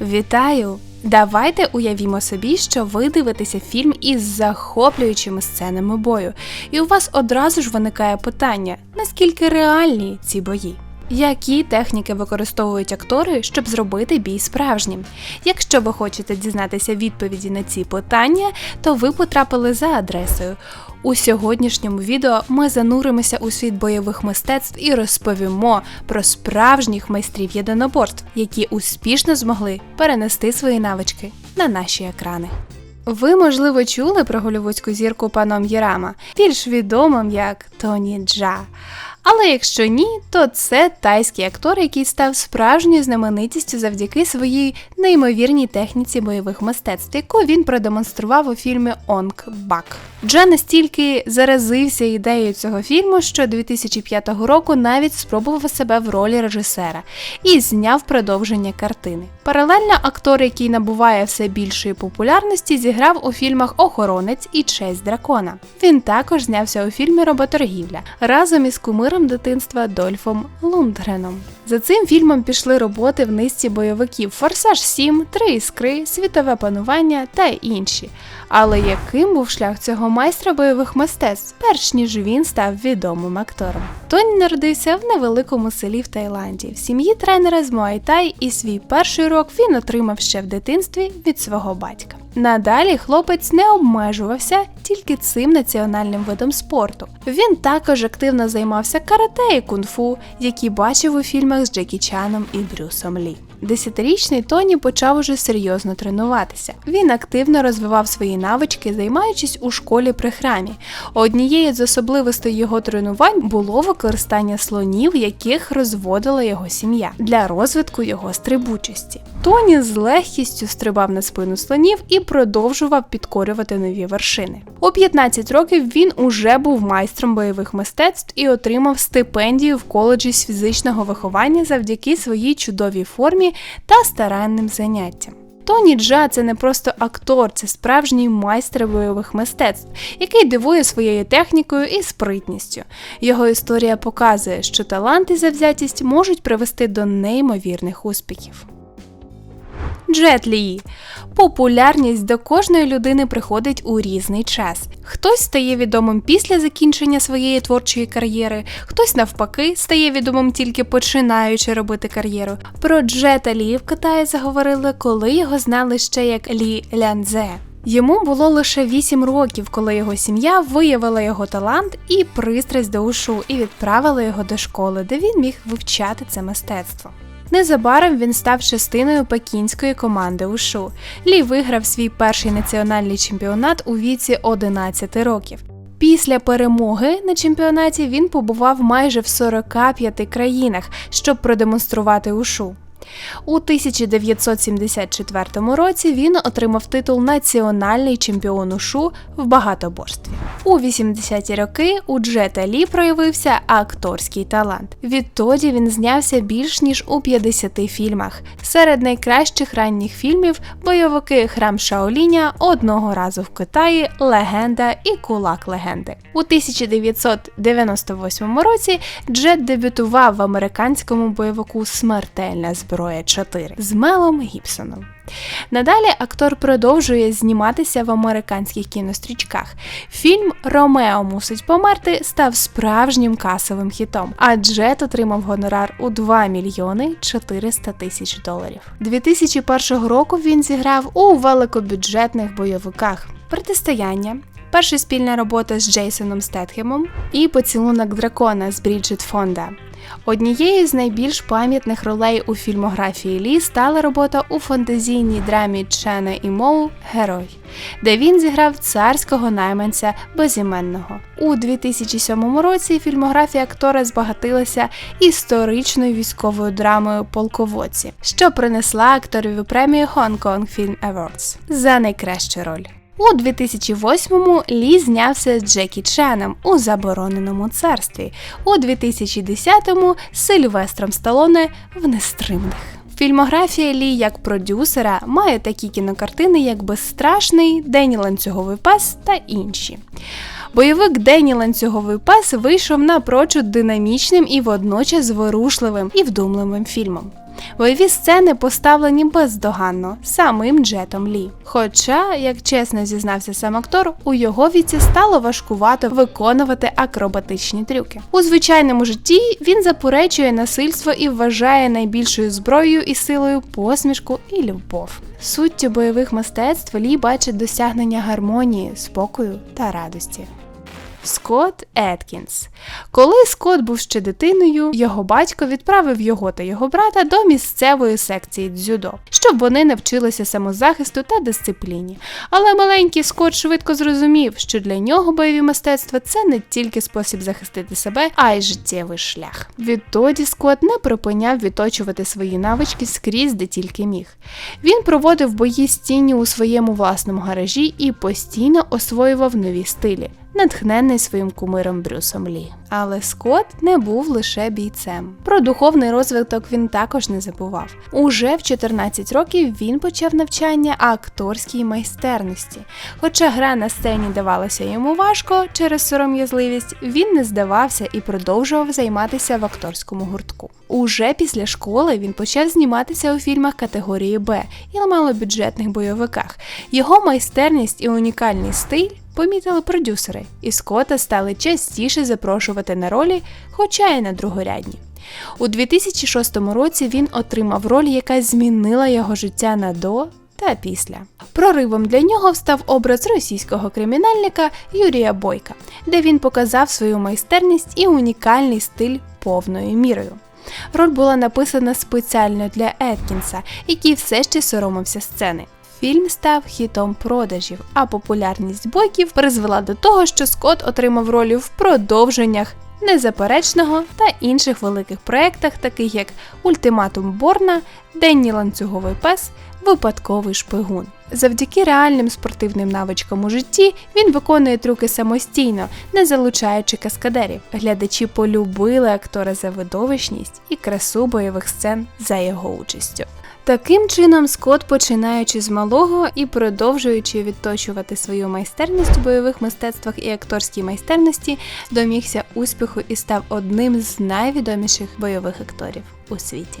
Вітаю! Давайте уявімо собі, що ви дивитеся фільм із захоплюючими сценами бою, і у вас одразу ж виникає питання, наскільки реальні ці бої. Які техніки використовують актори, щоб зробити бій справжнім? Якщо ви хочете дізнатися відповіді на ці питання, то ви потрапили за адресою. У сьогоднішньому відео ми зануримося у світ бойових мистецтв і розповімо про справжніх майстрів єдиноборств, які успішно змогли перенести свої навички на наші екрани. Ви, можливо, чули про голівудську зірку паном Єрама, більш відомим як Тоні Джа. Але якщо ні, то це тайський актор, який став справжньою знаменитістю завдяки своїй неймовірній техніці бойових мистецтв, яку він продемонстрував у фільмі Онг Бак. Джа настільки заразився ідеєю цього фільму, що 2005 року навіть спробував себе в ролі режисера і зняв продовження картини. Паралельно актор, який набуває все більшої популярності, зіграв у фільмах Охоронець і Честь дракона. Він також знявся у фільмі Роботоргівля разом із кумиром дитинства Дольфом Лундгреном. За цим фільмом пішли роботи в низці бойовиків Форсаж 7, Три іскри, Світове панування та інші. Але яким був шлях цього майстра бойових мистецтв, перш ніж він став відомим актором? Тоні народився в невеликому селі в Таїланді, в сім'ї тренера з Муайтай, і свій перший урок він отримав ще в дитинстві від свого батька. Надалі хлопець не обмежувався тільки цим національним видом спорту. Він також активно займався карате і кунг-фу, які бачив у фільмах з Джекі Чаном і Брюсом Лі. Десятирічний Тоні почав уже серйозно тренуватися. Він активно розвивав свої навички, займаючись у школі при храмі. Однією з особливостей його тренувань було використання слонів, яких розводила його сім'я для розвитку його стрибучості. Тоні з легкістю стрибав на спину слонів і продовжував підкорювати нові вершини. У 15 років він уже був майстром бойових мистецтв і отримав стипендію в коледжі з фізичного виховання завдяки своїй чудовій формі та старанним заняттям. Тоні Джа це не просто актор, це справжній майстер бойових мистецтв, який дивує своєю технікою і спритністю. Його історія показує, що талант і завзятість можуть привести до неймовірних успіхів. Джет Лі. Популярність до кожної людини приходить у різний час. Хтось стає відомим після закінчення своєї творчої кар'єри, хтось навпаки стає відомим тільки починаючи робити кар'єру. Про Джета Лі в Китаї заговорили, коли його знали ще як Лі Лянзе. Йому було лише 8 років, коли його сім'я виявила його талант і пристрасть до ушу і відправила його до школи, де він міг вивчати це мистецтво. Незабаром він став частиною пекінської команди УШУ. Лі виграв свій перший національний чемпіонат у віці 11 років. Після перемоги на чемпіонаті він побував майже в 45 країнах, щоб продемонструвати ушу. У 1974 році він отримав титул Національний чемпіон ушу в багатоборстві. У 80-ті роки у Джета Лі проявився акторський талант. Відтоді він знявся більш ніж у 50 фільмах. Серед найкращих ранніх фільмів бойовики Храм Шаоліня, одного разу в Китаї, Легенда і Кулак легенди. У 1998 році Джет дебютував в американському бойовику Смертельна зброя 4 з Мелом Гібсоном. Надалі актор продовжує зніматися в американських кінострічках. Фільм Ромео мусить померти став справжнім касовим хітом, а Джет отримав гонорар у 2 мільйони 400 тисяч доларів. 2001 року він зіграв у великобюджетних бойовиках Протистояння. Перша спільна робота з Джейсоном Стетхемом і поцілунок дракона з Бріджит Фонда. Однією з найбільш пам'ятних ролей у фільмографії Лі стала робота у фантазійній драмі Чена і Моу Герой, де він зіграв царського найманця безіменного. У 2007 році фільмографія актора збагатилася історичною військовою драмою Полководці, що принесла акторові премію Hong Kong Film Awards за найкращу роль. У 2008-му Лі знявся з Джекі Ченом у Забороненому царстві. У 2010-му з Сильвестром Сталоне в Нестримних. Фільмографія Лі як продюсера має такі кінокартини, як Безстрашний, День ланцюговий пас та інші. Бойовик Дені ланцюговий пас вийшов напрочуд динамічним і водночас зворушливим і вдумливим фільмом. Бойові сцени поставлені бездоганно самим Джетом Лі. Хоча, як чесно зізнався сам актор, у його віці стало важкувато виконувати акробатичні трюки. У звичайному житті він заперечує насильство і вважає найбільшою зброєю і силою посмішку і любов. Суттю бойових мистецтв Лі бачить досягнення гармонії, спокою та радості. Скотт Еткінс. Коли Скотт був ще дитиною, його батько відправив його та його брата до місцевої секції дзюдо, щоб вони навчилися самозахисту та дисципліні. Але маленький Скотт швидко зрозумів, що для нього бойові мистецтва це не тільки спосіб захистити себе, а й життєвий шлях. Відтоді Скотт не припиняв відточувати свої навички скрізь, де тільки міг. Він проводив бої з тінню у своєму власному гаражі і постійно освоював нові стилі натхнений своїм кумиром Брюсом Лі. Але Скотт не був лише бійцем. Про духовний розвиток він також не забував. Уже в 14 років він почав навчання акторській майстерності. Хоча гра на сцені давалася йому важко через сором'язливість, він не здавався і продовжував займатися в акторському гуртку. Уже після школи він почав зніматися у фільмах категорії Б і малобюджетних бойовиках. Його майстерність і унікальний стиль помітили продюсери, і Скотта стали частіше запрошувати на ролі, хоча й на другорядні. У 2006 році він отримав роль, яка змінила його життя на до та після. Проривом для нього став образ російського кримінальника Юрія Бойка, де він показав свою майстерність і унікальний стиль повною мірою. Роль була написана спеціально для Еткінса, який все ще соромився сцени. Фільм став хітом продажів, а популярність бойків призвела до того, що Скотт отримав ролі в продовженнях незаперечного та інших великих проєктах, таких як Ультиматум Борна, Денні ланцюговий пес, Випадковий шпигун. Завдяки реальним спортивним навичкам у житті він виконує трюки самостійно, не залучаючи каскадерів. Глядачі полюбили актора за видовищність і красу бойових сцен за його участю. Таким чином, Скотт, починаючи з малого і продовжуючи відточувати свою майстерність у бойових мистецтвах і акторській майстерності, домігся успіху і став одним з найвідоміших бойових акторів у світі.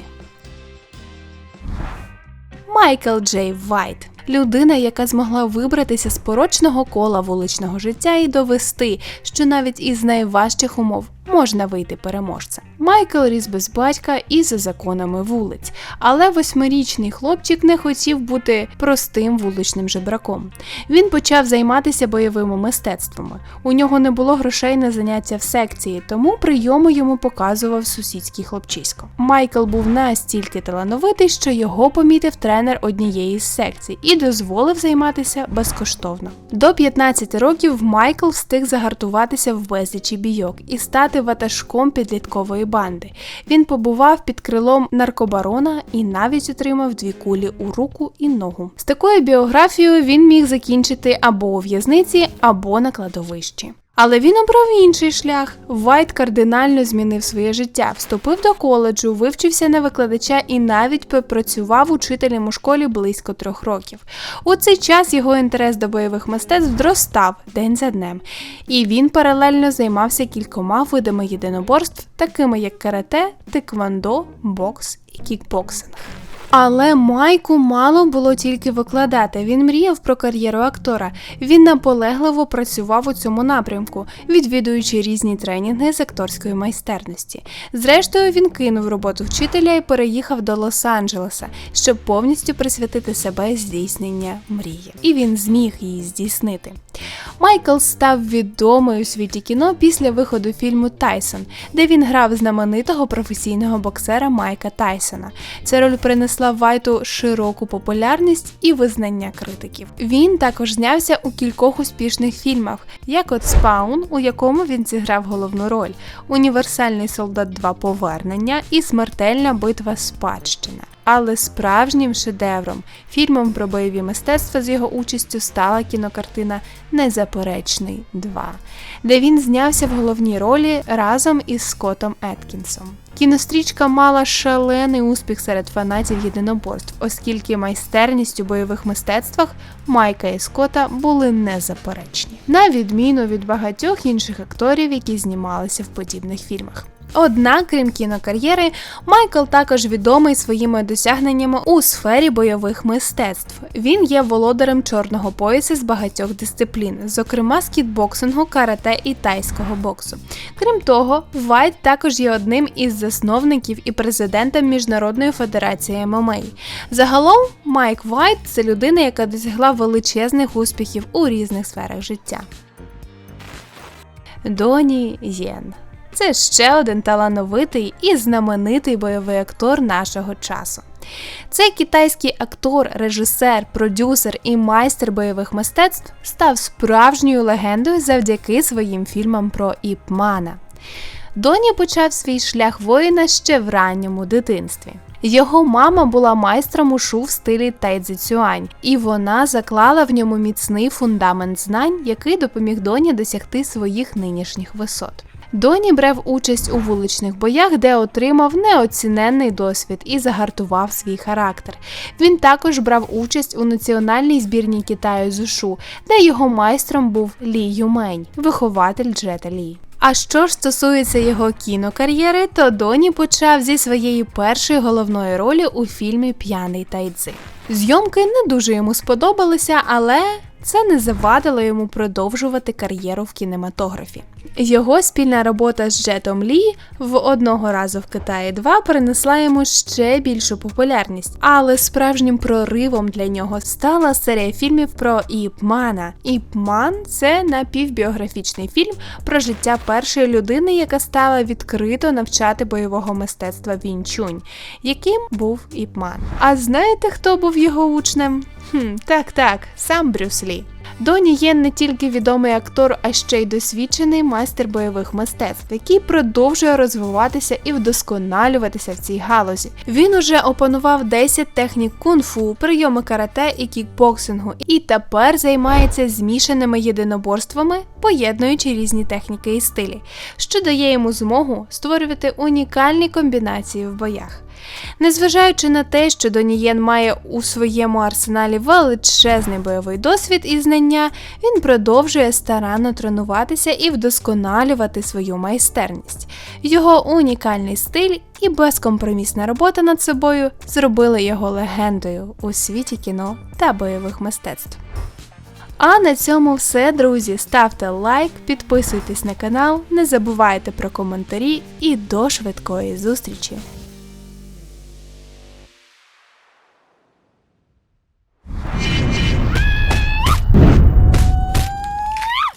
Майкл Джей Вайт людина, яка змогла вибратися з порочного кола вуличного життя і довести, що навіть із найважчих умов можна вийти переможцем. Майкл ріс без батька і за законами вулиць, але восьмирічний хлопчик не хотів бути простим вуличним жебраком. Він почав займатися бойовими мистецтвами. У нього не було грошей на заняття в секції, тому прийому йому показував сусідський хлопчисько. Майкл був настільки талановитий, що його помітив тренер однієї з секцій і дозволив займатися безкоштовно. До 15 років Майкл встиг загартуватися в безлічі бійок і стати ватажком підліткової банди. Він побував під крилом наркобарона і навіть отримав дві кулі у руку і ногу. З такою біографією він міг закінчити або у в'язниці, або на кладовищі. Але він обрав інший шлях. Вайт кардинально змінив своє життя, вступив до коледжу, вивчився на викладача і навіть попрацював учителем у школі близько трьох років. У цей час його інтерес до бойових мистецтв зростав день за днем, і він паралельно займався кількома видами єдиноборств, такими як карате, тиквандо, бокс і кікбоксинг. Але Майку мало було тільки викладати. Він мріяв про кар'єру актора. Він наполегливо працював у цьому напрямку, відвідуючи різні тренінги з акторської майстерності. Зрештою, він кинув роботу вчителя і переїхав до Лос-Анджелеса, щоб повністю присвятити себе здійснення мрії. І він зміг її здійснити. Майкл став відомий у світі кіно після виходу фільму Тайсон, де він грав знаменитого професійного боксера Майка Тайсона. Ця роль принесла Вайту широку популярність і визнання критиків. Він також знявся у кількох успішних фільмах, як от Спаун, у якому він зіграв головну роль, Універсальний солдат 2 Повернення і Смертельна битва Спадщина. Але справжнім шедевром, фільмом про бойові мистецтва з його участю стала кінокартина Незаперечний 2, де він знявся в головній ролі разом із Скоттом Еткінсом. Кінострічка мала шалений успіх серед фанатів єдиноборств, оскільки майстерність у бойових мистецтвах Майка і Скотта були незаперечні, на відміну від багатьох інших акторів, які знімалися в подібних фільмах. Однак, крім кінокар'єри, Майкл також відомий своїми досягненнями у сфері бойових мистецтв. Він є володарем чорного пояса з багатьох дисциплін, зокрема з кітбоксингу, карате і тайського боксу. Крім того, Вайт також є одним із засновників і президентом Міжнародної федерації ММА. Загалом, Майк Вайт це людина, яка досягла величезних успіхів у різних сферах життя. Доні Єн. Це ще один талановитий і знаменитий бойовий актор нашого часу. Цей китайський актор, режисер, продюсер і майстер бойових мистецтв став справжньою легендою завдяки своїм фільмам про Іпмана. Доні почав свій шлях воїна ще в ранньому дитинстві. Його мама була майстром ушу в стилі тайцзицюань, і вона заклала в ньому міцний фундамент знань, який допоміг Доні досягти своїх нинішніх висот. Доні брав участь у вуличних боях, де отримав неоціненний досвід і загартував свій характер. Він також брав участь у національній збірній Китаю з ушу, де його майстром був Лі Юмень, вихователь Джета Лі. А що ж стосується його кінокар'єри, то Доні почав зі своєї першої головної ролі у фільмі П'яний тайцзи. Зйомки не дуже йому сподобалися, але це не завадило йому продовжувати кар'єру в кінематографі. Його спільна робота з Джетом Лі в одного разу в Китаї 2 принесла йому ще більшу популярність, але справжнім проривом для нього стала серія фільмів про Іпмана. Іпман це напівбіографічний фільм про життя першої людини, яка стала відкрито навчати бойового мистецтва Вінчунь, яким був Іпман. А знаєте, хто був його учнем? Хм, Так, так, сам Брюс Лі. Доні є не тільки відомий актор, а ще й досвідчений майстер бойових мистецтв, який продовжує розвиватися і вдосконалюватися в цій галузі. Він уже опанував 10 технік кунг-фу, прийоми карате і кікбоксингу, і тепер займається змішаними єдиноборствами, поєднуючи різні техніки і стилі, що дає йому змогу створювати унікальні комбінації в боях. Незважаючи на те, що Донієн має у своєму арсеналі величезний бойовий досвід і знання, він продовжує старанно тренуватися і вдосконалювати свою майстерність. Його унікальний стиль і безкомпромісна робота над собою зробили його легендою у світі кіно та бойових мистецтв. А на цьому все, друзі. Ставте лайк, підписуйтесь на канал, не забувайте про коментарі і до швидкої зустрічі!